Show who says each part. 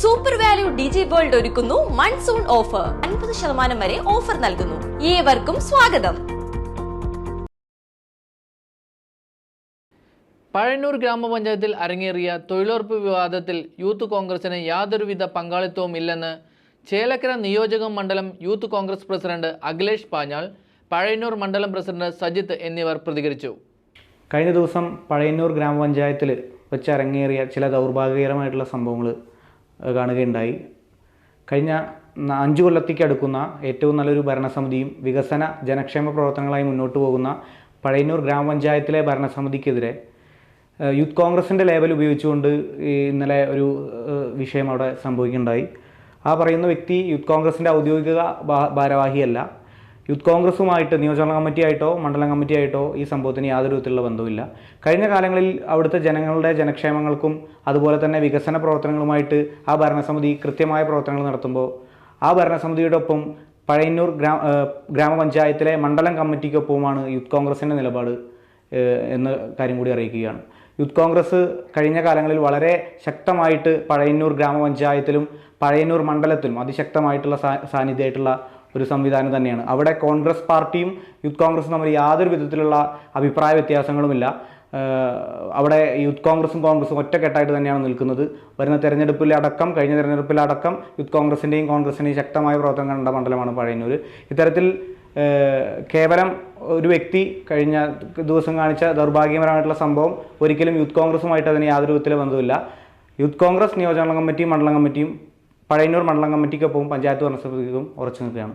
Speaker 1: Super value digi world ഒരുക്കുന്നു monsoon offer അൻപത് ശതമാനം വരെ ഓഫർ നൽകുന്നു. ഏവർക്കും സ്വാഗതം.
Speaker 2: പഴയന്നൂർ ഗ്രാമപഞ്ചായത്തിൽ അരങ്ങേറിയ തൊഴിലുറപ്പ് വിവാദത്തിൽ യൂത്ത് കോൺഗ്രസിന് യാതൊരുവിധ പങ്കാളിത്തവും ഇല്ലെന്ന് ചേലക്കര നിയോജക മണ്ഡലം youth Congress president Akhilesh Panjal Pazhayannur മണ്ഡലം പ്രസിഡന്റ് സജിത്ത് എന്നിവർ പ്രതികരിച്ചു.
Speaker 3: കഴിഞ്ഞ ദിവസം പഴയന്നൂർ ഗ്രാമപഞ്ചായത്തിൽ വെച്ച് അരങ്ങേറിയ ചില ദൗർഭാഗ്യകരമായിട്ടുള്ള സംഭവങ്ങൾ കാണുകയുണ്ടായി. കഴിഞ്ഞ അഞ്ചു കൊല്ലത്തേക്ക് അടുക്കുന്ന ഏറ്റവും നല്ലൊരു ഭരണസമിതിയും വികസന ജനക്ഷേമ പ്രവർത്തനങ്ങളായി മുന്നോട്ട് പോകുന്ന പഴയന്നൂർ ഗ്രാമപഞ്ചായത്തിലെ ഭരണസമിതിക്കെതിരെ യൂത്ത് കോൺഗ്രസിന്റെ ലേബൽ ഉപയോഗിച്ചുകൊണ്ട് ഇന്നലെ ഒരു വിഷയം അവിടെ സംഭവിക്കുകയുണ്ടായി. ആ പറയുന്ന വ്യക്തി യൂത്ത് കോൺഗ്രസിന്റെ ഔദ്യോഗിക ഭാരവാഹിയല്ല. യൂത്ത് കോൺഗ്രസുമായിട്ട് നിയോജക കമ്മിറ്റി ആയിട്ടോ മണ്ഡലം കമ്മിറ്റി ആയിട്ടോ ഈ സംഭവത്തിന് യാതൊരു വിധത്തിലുള്ള ബന്ധവുമില്ല. കഴിഞ്ഞ കാലങ്ങളിൽ അവിടുത്തെ ജനങ്ങളുടെ ജനക്ഷേമങ്ങൾക്കും അതുപോലെ തന്നെ വികസന പ്രവർത്തനങ്ങളുമായിട്ട് ആ ഭരണസമിതി കൃത്യമായ പ്രവർത്തനങ്ങൾ നടത്തുമ്പോൾ ആ ഭരണസമിതിയുടെ ഒപ്പം പഴയന്നൂർ ഗ്രാമ ഗ്രാമപഞ്ചായത്തിലെ മണ്ഡലം കമ്മിറ്റിക്കൊപ്പവുമാണ് യൂത്ത് കോൺഗ്രസിന്റെ നിലപാട് എന്ന കാര്യം കൂടി അറിയിക്കുകയാണ്. യൂത്ത് കോൺഗ്രസ് കഴിഞ്ഞ കാലങ്ങളിൽ വളരെ ശക്തമായിട്ട് പഴയന്നൂർ ഗ്രാമപഞ്ചായത്തിലും പഴയന്നൂർ മണ്ഡലത്തിലും അതിശക്തമായിട്ടുള്ള സാന്നിധ്യമായിട്ടുള്ള ഒരു സംവിധാനം തന്നെയാണ്. അവിടെ കോൺഗ്രസ് പാർട്ടിയും യൂത്ത് കോൺഗ്രസും തമ്മിൽ യാതൊരു വിധത്തിലുള്ള അഭിപ്രായ വ്യത്യാസങ്ങളുമില്ല. അവിടെ യൂത്ത് കോൺഗ്രസും കോൺഗ്രസും ഒറ്റക്കെട്ടായിട്ട് തന്നെയാണ് നിൽക്കുന്നത്. വരുന്ന തെരഞ്ഞെടുപ്പിലടക്കം കഴിഞ്ഞ തെരഞ്ഞെടുപ്പിലടക്കം യൂത്ത് കോൺഗ്രസിന്റെയും കോൺഗ്രസിന്റെയും ശക്തമായ പ്രവർത്തനം കണ്ട മണ്ഡലമാണ് പഴയന്നൂർ ഇത്തരത്തിൽ കേവലം ഒരു വ്യക്തി കഴിഞ്ഞ ദിവസം കാണിച്ച ദൗർഭാഗ്യപരമായിട്ടുള്ള സംഭവം ഒരിക്കലും യൂത്ത് കോൺഗ്രസുമായിട്ട് അതിന് യാതൊരു വിധത്തിലെ ബന്ധമില്ല. യൂത്ത് കോൺഗ്രസ് നിയോജക കമ്മിറ്റിയും മണ്ഡലം കമ്മിറ്റിയും പഴയന്നൂർ മണ്ഡലം കമ്മിറ്റിക്കൊപ്പവും പഞ്ചായത്ത് ഭരണസമിതിക്കും ഉറച്ചു നിൽക്കുകയാണ്.